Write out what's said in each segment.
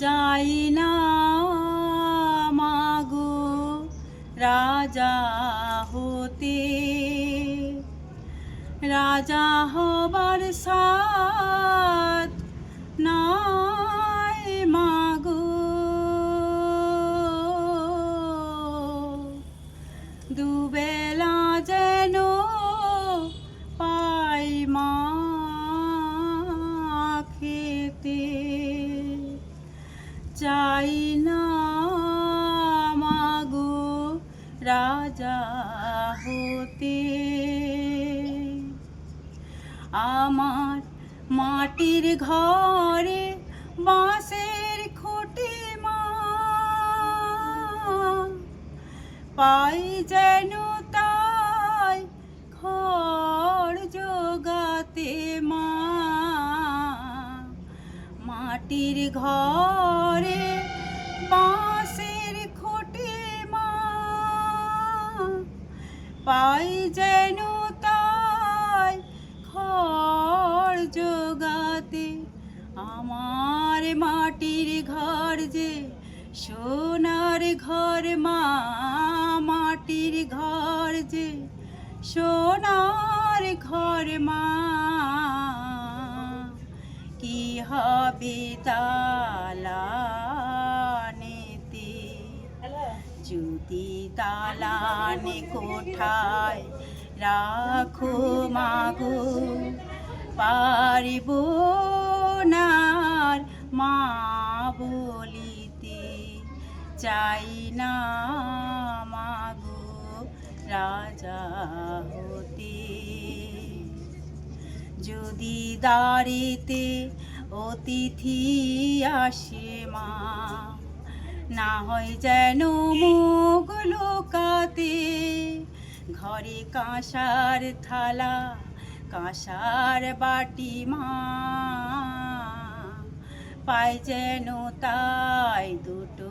চাই না মাগো রাজা হতে। রাজা হবার সাথ নাই মাগো। দুবেলা চাই না মাগো রাজা হতে। আমার মাটির ঘরে বাঁশের খুঁটি মা। পাই যেন তাই খড় জোগাতে মা। মাটির ঘরে বাঁশের খুঁটি মা। পাই যেন তাই খড় জোগাতে, আমার মাটির ঘর যে সোনার ঘর মা, মাটির ঘর যে সোনার ঘর মা। কি হবে তালানেতে দালানে কোঠায় রাখো মাগো। পারিব না আর মা বলিতে চাই না মাগো রাজা হতে। যদি দাঁড়িতে অতিথি আসে মা না হয় যেন মুখ লোকাতে। ঘরে কাঁসার থালা, কাঁসার বাটি মা। পাই যেন তাই দুটো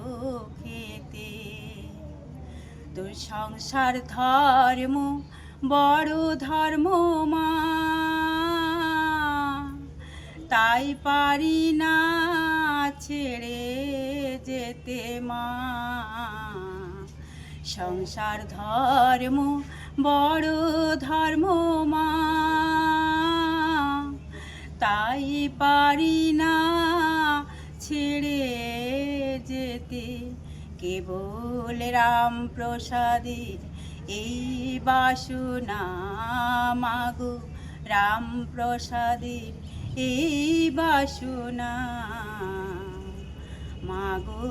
খেতে। তোর সংসার ধর্ম, বড় ধর্ম মা। তাই পারি না ছেড়ে যেতে মা। সংসার ধর্ম, বড় ধর্ম মা। তাই পারি না ছেড়ে যেতে। কেবল রাম প্রসাদের এই বাসনা মাগো। রাম প্রসাদের এই বাসনা মাগো,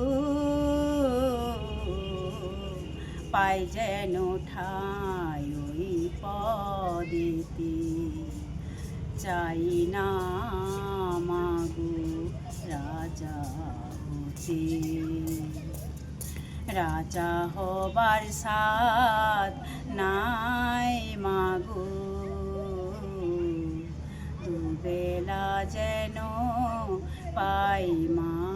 পাই যেন ঠাই ওই পদেতে। চাই না মাগো রাজা হতে। রাজা হবার সাদ নাই মাগো। দুবেলা যেন পাই মা